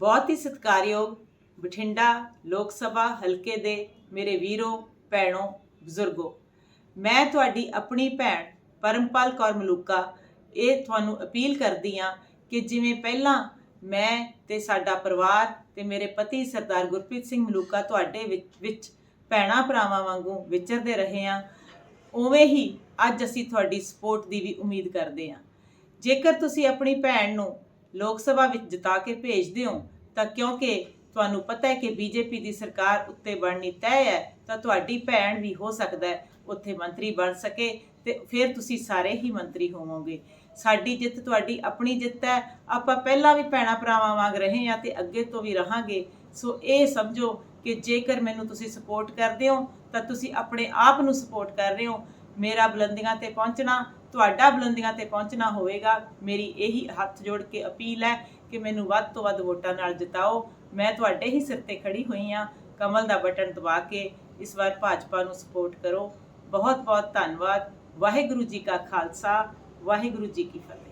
ਬਹੁਤ ਹੀ ਸਤਿਕਾਰਯੋਗ ਬਠਿੰਡਾ ਲੋਕ ਸਭਾ ਹਲਕੇ ਦੇ ਮੇਰੇ ਵੀਰੋ, ਭੈਣੋ, ਬਜ਼ੁਰਗੋ। ਮੈਂ ਤੁਹਾਡੀ ਆਪਣੀ ਭੈਣ ਪਰਮਪਾਲ ਕੌਰ ਮਲੂਕਾ ਇਹ ਤੁਹਾਨੂੰ ਅਪੀਲ ਕਰਦੀ ਆ ਕਿ ਜਿਵੇਂ ਪਹਿਲਾਂ ਮੈਂ ਤੇ ਸਾਡਾ ਪਰਿਵਾਰ ਤੇ ਮੇਰੇ ਪਤੀ ਸਰਦਾਰ ਗੁਰਪ੍ਰੀਤ ਸਿੰਘ ਮਲੂਕਾ ਤੁਹਾਡੇ ਵਿੱਚ ਵਿੱਚ ਭੈਣਾ ਭਰਾਵਾਂ ਵਾਂਗੂ ਵਿਚਰਦੇ ਰਹੇ ਆ ਉਵੇਂ ਹੀ ਅੱਜ ਅਸੀਂ ਤੁਹਾਡੀ ਸਪੋਰਟ ਦੀ ਵੀ ਉਮੀਦ ਕਰਦੇ ਹਾਂ। ਜੇਕਰ ਤੁਸੀਂ ਆਪਣੀ ਭੈਣ ਨੂੰ ਲੋਕ ਸਭਾ ਵਿੱਚ ਜਿਤਾ ਕੇ ਭੇਜਦੇ ਹੋ, ਤਾਂ ਕਿਉਂਕਿ ਤੁਹਾਨੂੰ ਪਤਾ ਹੈ ਕਿ ਬੀਜੇਪੀ ਦੀ ਸਰਕਾਰ ਉੱਤੇ ਬਣਨੀ ਤੈਅ ਹੈ, ਤਾਂ ਤੁਹਾਡੀ ਭੈਣ ਵੀ ਹੋ ਸਕਦਾ ਹੈ ਉੱਥੇ ਮੰਤਰੀ ਬਣ ਸਕੇ ਤੇ ਫਿਰ ਤੁਸੀਂ ਸਾਰੇ ਹੀ ਮੰਤਰੀ ਹੋਵੋਗੇ। ਸਾਡੀ ਜਿੱਤ ਤੁਹਾਡੀ ਆਪਣੀ ਜਿੱਤ ਹੈ, ਆਪਾਂ ਪਹਿਲਾਂ ਵੀ ਭੈਣਾ ਭਰਾਵਾਂ ਵਾਂਗ ਰਹੇ ਹਾਂ ਤੇ ਅੱਗੇ ਤੋਂ ਵੀ ਰਹਾਂਗੇ। ਸੋ ਇਹ ਸਮਝੋ ਕਿ ਜੇਕਰ ਮੈਨੂੰ ਤੁਸੀਂ ਸਪੋਰਟ ਕਰਦੇ ਹੋ, ਤਾਂ ਤੁਸੀਂ ਆਪਣੇ ਆਪ ਨੂੰ ਸਪੋਰਟ ਕਰ ਰਹੇ ਹੋ। ਮੇਰਾ ਬੁਲੰਦੀਆਂ ਤੇ ਪਹੁੰਚਣਾ ਤੁਹਾਡਾ ਬੁਲੰਦੀਆਂ ਤੇ ਪਹੁੰਚਣਾ ਹੋਵੇਗਾ। ਮੇਰੀ ਇਹੀ ਹੱਥ ਜੋੜ ਕੇ ਅਪੀਲ ਹੈ ਕਿ ਮੈਨੂੰ ਵੱਧ ਤੋਂ ਵੱਧ ਵੋਟਾਂ ਨਾਲ ਜਿਤਾਓ। ਮੈਂ ਤੁਹਾਡੇ ਹੀ ਸਿਰ ਤੇ ਖੜੀ ਹੋਈ ਹਾਂ। ਕਮਲ ਦਾ ਬਟਨ ਦਬਾ ਕੇ ਇਸ ਵਾਰ ਭਾਜਪਾ ਨੂੰ ਸਪੋਰਟ ਕਰੋ। ਬਹੁਤ ਬਹੁਤ ਧੰਨਵਾਦ। ਵਾਹਿਗੁਰੂ ਜੀ ਕਾ ਖਾਲਸਾ। ਵਾਹਿਗੁਰੂ ਜੀ ਕੀ ਫਤਿਹ।